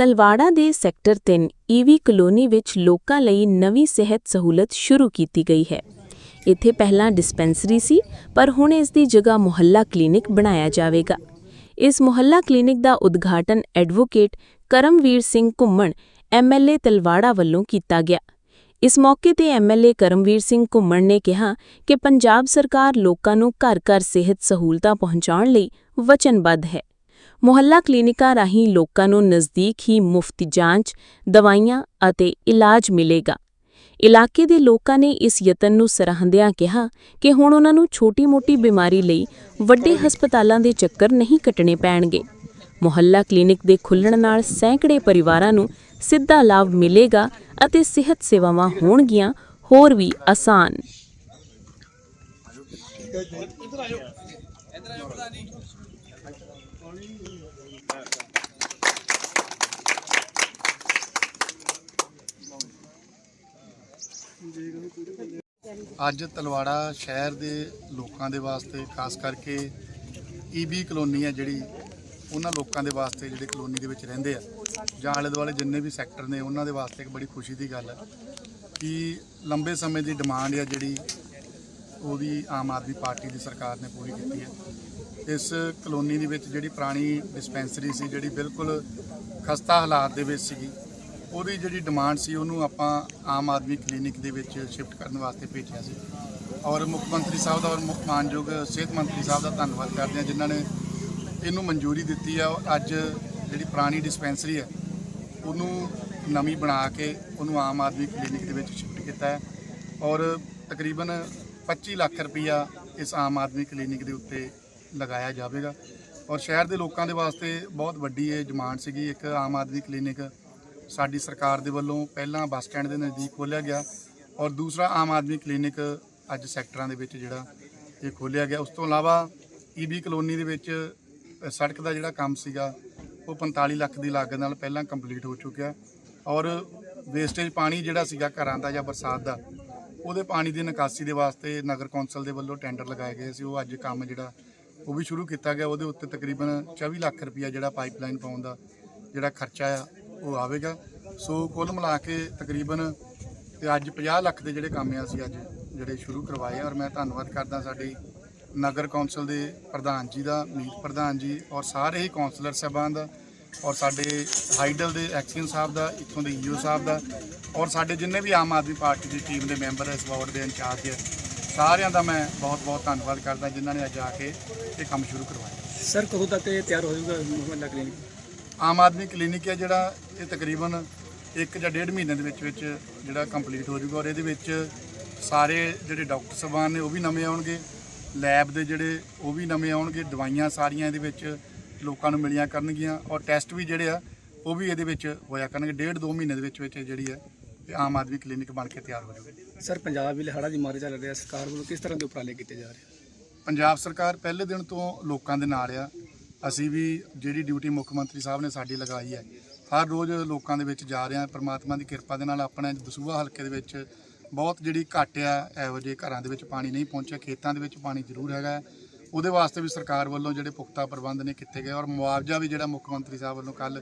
ਤਲਵਾੜਾ ਦੇ sector 3 EV colony ਵਿੱਚ ਲੋਕਾਂ ਲਈ ਨਵੀਂ ਸਿਹਤ ਸਹੂਲਤ ਸ਼ੁਰੂ ਕੀਤੀ ਗਈ ਹੈ। ਇੱਥੇ ਪਹਿਲਾਂ ਡਿਸਪੈਂਸਰੀ ਸੀ, ਪਰ ਹੁਣ ਇਸ ਦੀ ਜਗ੍ਹਾ ਮੁਹੱਲਾ ਕਲੀਨਿਕ ਬਣਾਇਆ ਜਾਵੇਗਾ। ਇਸ ਮੁਹੱਲਾ ਕਲੀਨਿਕ ਦਾ ਉਦਘਾਟਨ ਐਡਵੋਕੇਟ ਕਰਮਵੀਰ ਸਿੰਘ ਘੁੰਮਣ ਐਮਐਲਏ ਤਲਵਾੜਾ ਵੱਲੋਂ ਕੀਤਾ ਗਿਆ। ਇਸ ਮੌਕੇ ਤੇ ਐਮਐਲਏ ਕਰਮਵੀਰ ਸਿੰਘ ਘੁੰਮਣ ਨੇ ਕਿਹਾ ਕਿ ਪੰਜਾਬ ਸਰਕਾਰ ਲੋਕਾਂ ਨੂੰ ਘਰ-ਘਰ ਸਿਹਤ ਸਹੂਲਤਾਂ ਪਹੁੰਚਾਉਣ ਲਈ ਵਚਨਬੱਧ ਹੈ। ਮੁਹੱਲਾ ਕਲੀਨਿਕਾਂ ਰਾਹੀਂ ਲੋਕਾਂ ਨੂੰ ਨਜ਼ਦੀਕ ਹੀ ਮੁਫਤ ਜਾਂਚ, ਦਵਾਈਆਂ ਅਤੇ ਇਲਾਜ ਮਿਲੇਗਾ। ਇਲਾਕੇ ਦੇ ਲੋਕਾਂ ਨੇ ਇਸ ਯਤਨ ਨੂੰ ਸਰਾਹੰਦਿਆਂ ਕਿਹਾ ਕਿ ਹੁਣ ਉਹਨਾਂ ਨੂੰ ਛੋਟੀ-ਮੋਟੀ ਬਿਮਾਰੀ ਲਈ ਵੱਡੇ ਹਸਪਤਾਲਾਂ ਦੇ ਚੱਕਰ ਨਹੀਂ ਕੱਟਣੇ ਪੈਣਗੇ। ਮੁਹੱਲਾ ਕਲੀਨਿਕ ਦੇ ਖੁੱਲ੍ਹਣ ਨਾਲ ਸੈਂਕੜੇ ਪਰਿਵਾਰਾਂ ਨੂੰ ਸਿੱਧਾ ਲਾਭ ਮਿਲੇਗਾ ਅਤੇ ਸਿਹਤ ਸੇਵਾਵਾਂ ਹੋਣਗੀਆਂ ਹੋਰ ਵੀ ਆਸਾਨ। ਅੱਜ ਤਲਵਾੜਾ ਸ਼ਹਿਰ ਦੇ ਲੋਕਾਂ ਦੇ ਵਾਸਤੇ, ਖਾਸ ਕਰਕੇ ਈਬੀ ਕਲੋਨੀ ਆ ਜਿਹੜੀ, ਉਹਨਾਂ ਲੋਕਾਂ ਦੇ ਵਾਸਤੇ ਜਿਹੜੇ ਕਲੋਨੀ ਦੇ ਵਿੱਚ ਰਹਿੰਦੇ ਆ। ਜਾਂ ਆਲੇ ਦੁਆਲੇ ਜਿੰਨੇ ਵੀ ਸੈਕਟਰ ਨੇ, ਉਹਨਾਂ ਦੇ ਵਾਸਤੇ ਇੱਕ ਬੜੀ ਖੁਸ਼ੀ ਦੀ ਗੱਲ ਹੈ ਕਿ ਲੰਬੇ ਸਮੇਂ ਦੀ ਡਿਮਾਂਡ ਆ ਜਿਹੜੀ ਉਹਦੀ ਆਮ ਆਦਮੀ ਪਾਰਟੀ ਦੀ ਸਰਕਾਰ ਨੇ ਪੂਰੀ ਕੀਤੀ ਹੈ। ਇਸ ਕਲੋਨੀ ਦੇ ਵਿੱਚ ਜਿਹੜੀ ਪੁਰਾਣੀ ਡਿਸਪੈਂਸਰੀ ਸੀ, ਜਿਹੜੀ ਬਿਲਕੁਲ ਖਸਤਾ ਹਾਲਾਤ ਦੇ ਵਿੱਚ ਸੀਗੀ ਉਹਦੀ ਜਿਹੜੀ ਡਿਮਾਂਡ ਸੀ, ਉਹਨੂੰ ਆਪਾਂ ਆਮ ਆਦਮੀ ਕਲੀਨਿਕ ਦੇ ਵਿੱਚ ਸ਼ਿਫਟ ਕਰਨ ਵਾਸਤੇ ਭੇਜਿਆ ਸੀ। ਔਰ ਮੁੱਖ ਮੰਤਰੀ ਸਾਹਿਬ ਦਾ ਔਰ ਮੁੱਖ ਮਾਨਯੋਗ ਸਿਹਤ ਮੰਤਰੀ ਸਾਹਿਬ ਦਾ ਧੰਨਵਾਦ ਕਰਦੇ ਹਾਂ, ਜਿਨ੍ਹਾਂ ਨੇ ਇਹਨੂੰ ਮਨਜ਼ੂਰੀ ਦਿੱਤੀ ਆ। ਔਰ ਅੱਜ ਜਿਹੜੀ ਪੁਰਾਣੀ ਡਿਸਪੈਂਸਰੀ ਹੈ, ਉਹਨੂੰ ਨਵੀਂ ਬਣਾ ਕੇ ਉਹਨੂੰ ਆਮ ਆਦਮੀ ਕਲੀਨਿਕ ਦੇ ਵਿੱਚ ਸ਼ਿਫਟ ਕੀਤਾ ਹੈ। ਔਰ ਤਕਰੀਬਨ 25 ਲੱਖ ਰੁਪਈਆ ਇਸ ਆਮ ਆਦਮੀ ਕਲੀਨਿਕ ਦੇ ਉੱਤੇ ਲਗਾਇਆ ਜਾਵੇਗਾ। ਔਰ ਸ਼ਹਿਰ ਦੇ ਲੋਕਾਂ ਦੇ ਵਾਸਤੇ ਬਹੁਤ ਵੱਡੀ ਇਹ ਡਿਮਾਂਡ ਸੀਗੀ। ਇੱਕ ਆਮ ਆਦਮੀ ਕਲੀਨਿਕ ਸਾਡੀ ਸਰਕਾਰ ਦੇ ਵੱਲੋਂ ਪਹਿਲਾਂ ਬੱਸ ਸਟੈਂਡ ਦੇ ਨਜ਼ਦੀਕ ਖੋਲ੍ਹਿਆ ਗਿਆ ਔਰ ਦੂਸਰਾ ਆਮ ਆਦਮੀ ਕਲੀਨਿਕ ਅੱਜ ਸੈਕਟਰਾਂ ਦੇ ਵਿੱਚ ਜਿਹੜਾ ਇਹ ਖੋਲਿਆ ਗਿਆ। ਉਸ ਤੋਂ ਇਲਾਵਾ ਈਬੀ ਕਲੋਨੀ ਦੇ ਵਿੱਚ ਸੜਕ ਦਾ ਜਿਹੜਾ ਕੰਮ ਸੀਗਾ, ਉਹ 45 ਲੱਖ ਦੀ ਲਾਗਤ ਨਾਲ ਪਹਿਲਾਂ ਕੰਪਲੀਟ ਹੋ ਚੁੱਕਿਆ ਔਰ ਵੇਸਟੇਜ ਪਾਣੀ ਜਿਹੜਾ ਸੀਗਾ ਘਰਾਂ ਦਾ ਜਾਂ ਬਰਸਾਤ ਦਾ, ਉਹਦੇ ਪਾਣੀ ਦੀ ਨਿਕਾਸੀ ਦੇ ਵਾਸਤੇ ਨਗਰ ਕੌਂਸਲ ਦੇ ਵੱਲੋਂ ਟੈਂਡਰ ਲਗਾਏ ਗਏ ਸੀ। ਉਹ ਅੱਜ ਕੰਮ ਜਿਹੜਾ, ਉਹ ਵੀ ਸ਼ੁਰੂ ਕੀਤਾ ਗਿਆ। ਉਹਦੇ ਉੱਤੇ ਤਕਰੀਬਨ 24 ਲੱਖ ਰੁਪਈਆ ਜਿਹੜਾ ਪਾਈਪਲਾਈਨ ਪਾਉਣ ਦਾ ਜਿਹੜਾ ਖਰਚਾ ਆ, ਉਹ ਆਵੇਗਾ। ਸੋ ਕੁੱਲ ਮਿਲਾ ਕੇ ਤਕਰੀਬਨ ਤੇ ਅੱਜ 50 ਲੱਖ ਦੇ ਜਿਹੜੇ ਕੰਮ ਆ ਅਸੀਂ ਅੱਜ ਜਿਹੜੇ ਸ਼ੁਰੂ ਕਰਵਾਏ ਔਰ ਮੈਂ ਧੰਨਵਾਦ ਕਰਦਾ ਸਾਡੀ ਨਗਰ ਕੌਂਸਲ ਦੇ ਪ੍ਰਧਾਨ ਜੀ ਦਾ ਮੀਤ ਪ੍ਰਧਾਨ ਜੀ ਔਰ ਸਾਰੇ ਹੀ ਕੌਂਸਲਰ ਸਾਹਿਬਾਨ ਦਾ ਔਰ ਸਾਡੇ ਹਾਈਡਲ ਦੇ ਐਕਸ਼ਨ ਸਾਹਿਬ ਦਾ ਇੱਥੋਂ ਦੇ ਈਓ ਸਾਹਿਬ ਦਾ ਔਰ ਸਾਡੇ ਜਿੰਨੇ ਵੀ ਆਮ ਆਦਮੀ ਪਾਰਟੀ ਦੀ ਟੀਮ ਦੇ ਮੈਂਬਰ ਇਸ ਵਾਰਡ ਦੇ ਇੰਚਾਰਜ ਸਾਰਿਆਂ ਦਾ ਮੈਂ ਬਹੁਤ ਬਹੁਤ ਧੰਨਵਾਦ ਕਰਦਾ ਜਿਨ੍ਹਾਂ ਨੇ ਅੱਜ ਆ ਕੇ ਇਹ ਕੰਮ ਸ਼ੁਰੂ ਕਰਵਾਇਆ। ਸਰ ਕਦੋਂ ਤੱਕ ਇਹ ਤਿਆਰ ਹੋ ਜਾਊਗਾ ਮੁਹੱਲਾ ਕਲੀਨਿਕ ਆਮ ਆਦਮੀ ਕਲੀਨਿਕ ਹੈ ਜਿਹੜਾ ਇਹ ਤਕਰੀਬਨ 1 ਜਾਂ 1.5 ਮਹੀਨੇ ਦੇ ਵਿੱਚ ਵਿੱਚ ਜਿਹੜਾ ਕੰਪਲੀਟ ਹੋ ਜਾਊਗਾ ਔਰ ਇਹਦੇ ਵਿੱਚ ਸਾਰੇ ਜਿਹੜੇ ਡਾਕਟਰ ਸਾਹਿਬਾਨ ਨੇ ਉਹ ਵੀ ਨਵੇਂ ਆਉਣਗੇ ਲੈਬ ਦੇ ਜਿਹੜੇ ਉਹ ਵੀ ਨਵੇਂ ਆਉਣਗੇ ਦਵਾਈਆਂ ਸਾਰੀਆਂ ਇਹਦੇ ਵਿੱਚ ਲੋਕਾਂ ਨੂੰ ਮਿਲਿਆ ਕਰਨਗੀਆਂ ਔਰ ਟੈਸਟ ਵੀ ਜਿਹੜੇ ਆ ਉਹ ਵੀ ਇਹਦੇ ਵਿੱਚ ਹੋਇਆ ਕਰਨਗੇ ਡੇਢ ਦੋ ਮਹੀਨੇ ਦੇ ਵਿੱਚ ਵਿੱਚ ਜਿਹੜੀ ਹੈ ਤੇ ਆਮ ਆਦਮੀ ਕਲੀਨਿਕ ਬਣ ਕੇ ਤਿਆਰ ਹੋ ਜਾਊਗੀ। ਸਰ ਪੰਜਾਬ ਵੀ ਹੜ੍ਹਾਂ ਦੀ ਮਾਰ ਚੱਲ ਰਿਹਾ ਸਰਕਾਰ ਵੱਲੋਂ ਕਿਸ ਤਰ੍ਹਾਂ ਦੇ ਉਪਰਾਲੇ ਕੀਤੇ ਜਾ ਰਹੇ? ਪੰਜਾਬ ਸਰਕਾਰ ਪਹਿਲੇ ਦਿਨ ਤੋਂ ਲੋਕਾਂ ਦੇ ਨਾਲ ਆ। ਅਸੀਂ ਵੀ ਜਿਹੜੀ ਡਿਊਟੀ ਮੁੱਖ ਮੰਤਰੀ ਸਾਹਿਬ ਨੇ ਸਾਡੀ ਲਗਾਈ ਹੈ ਹਰ ਰੋਜ਼ ਲੋਕਾਂ ਦੇ ਵਿੱਚ ਜਾ ਰਿਹਾ ਹਾਂ ਪ੍ਰਮਾਤਮਾ ਦੀ ਕਿਰਪਾ ਦੇ ਨਾਲ ਆਪਣੇ ਦਸੂਹਾ ਹਲਕੇ ਦੇ ਵਿੱਚ ਬਹੁਤ ਜਿਹੜੀ ਘੱਟ ਆ, ਇਹੋ ਜਿਹੇ ਘਰਾਂ ਦੇ ਵਿੱਚ ਪਾਣੀ ਨਹੀਂ ਪਹੁੰਚਿਆ, ਖੇਤਾਂ ਦੇ ਵਿੱਚ ਪਾਣੀ ਜ਼ਰੂਰ ਹੈਗਾ ਉਹਦੇ ਵਾਸਤੇ ਵੀ ਸਰਕਾਰ ਵੱਲੋਂ ਜਿਹੜੇ ਪੁਖਤਾ ਪ੍ਰਬੰਧ ਨੇ ਕੀਤੇ ਗਏ ਔਰ ਮੁਆਵਜ਼ਾ ਵੀ ਜਿਹੜਾ ਮੁੱਖ ਮੰਤਰੀ ਸਾਹਿਬ ਵੱਲੋਂ ਕੱਲ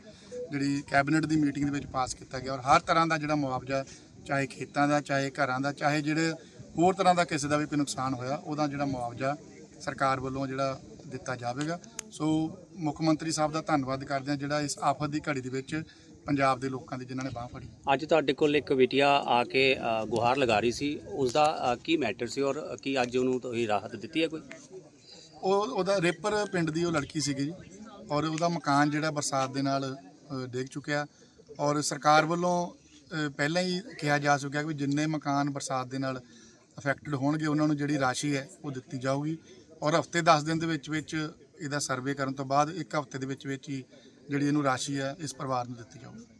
ਜਿਹੜੀ ਕੈਬਨਿਟ ਦੀ ਮੀਟਿੰਗ ਦੇ ਵਿੱਚ ਪਾਸ ਕੀਤਾ ਗਿਆ ਔਰ ਹਰ ਤਰ੍ਹਾਂ ਦਾ ਜਿਹੜਾ ਮੁਆਵਜ਼ਾ ਚਾਹੇ ਖੇਤਾਂ ਦਾ, ਚਾਹੇ ਘਰਾਂ ਦਾ, ਚਾਹੇ ਜਿਹੜੇ ਹੋਰ ਤਰ੍ਹਾਂ ਦਾ ਕਿਸੇ ਦਾ ਵੀ ਕੋਈ ਨੁਕਸਾਨ ਹੋਇਆ, ਉਹਦਾ ਜਿਹੜਾ ਮੁਆਵਜ਼ਾ ਸਰਕਾਰ ਵੱਲੋਂ ਜਿਹੜਾ ਦਿੱਤਾ ਜਾਵੇਗਾ। ਸੋ ਮੁੱਖ ਮੰਤਰੀ ਸਾਹਿਬ ਦਾ ਧੰਨਵਾਦ ਕਰਦੇ ਹਾਂ ਜਿਹੜਾ ਇਸ ਆਫਤ ਦੀ ਘੜੀ ਦੇ ਵਿੱਚ ਪੰਜਾਬ ਦੇ ਲੋਕਾਂ ਦੀ ਜਿਨ੍ਹਾਂ ਨੇ ਬਾਹ ਫੜੀ। ਅੱਜ ਤੁਹਾਡੇ ਕੋਲ ਇੱਕ ਬਿਟਿਆ ਆ ਕੇ ਗੁਹਾਰ ਲਗਾ ਰਹੀ ਸੀ। ਉਸ ਦਾ ਕੀ ਮੈਟਰ ਸੀ ਔਰ ਕੀ ਅੱਜ ਉਹਨੂੰ ਤੁਸੀਂ ਰਾਹਤ ਦਿੱਤੀ ਹੈ ਕੋਈ? ਉਹ ਉਹਦਾ ਰੇਪਰ ਪਿੰਡ ਦੀ ਉਹ ਲੜਕੀ ਸੀਗੀ ਜੀ ਔਰ ਉਹਦਾ ਮਕਾਨ ਜਿਹੜਾ ਬਰਸਾਤ ਦੇ ਨਾਲ ਡਿੱਗ ਚੁੱਕਿਆ ਔਰ ਸਰਕਾਰ ਵੱਲੋਂ ਪਹਿਲਾਂ ਹੀ ਕਿਹਾ ਜਾ ਚੁੱਕਿਆ ਕਿ ਜਿੰਨੇ ਮਕਾਨ ਬਰਸਾਤ ਦੇ ਨਾਲ ਅਫੈਕਟਡ ਹੋਣਗੇ ਉਹਨਾਂ ਨੂੰ ਜਿਹੜੀ ਰਾਸ਼ੀ ਹੈ ਉਹ ਦਿੱਤੀ ਜਾਊਗੀ ਔਰ ਹਫ਼ਤੇ 10 ਦਿਨ ਦੇ ਵਿੱਚ ਵਿੱਚ ਇਹਦਾ ਸਰਵੇ ਕਰਨ ਤੋਂ ਬਾਅਦ ਇੱਕ ਹਫ਼ਤੇ ਦੇ ਵਿੱਚ ਵਿੱਚ ਹੀ ਜਿਹੜੀ ਇਹਨੂੰ ਰਾਸ਼ੀ ਹੈ ਇਸ ਪਰਿਵਾਰ ਨੂੰ ਦਿੱਤੀ ਜਾਊਗੀ।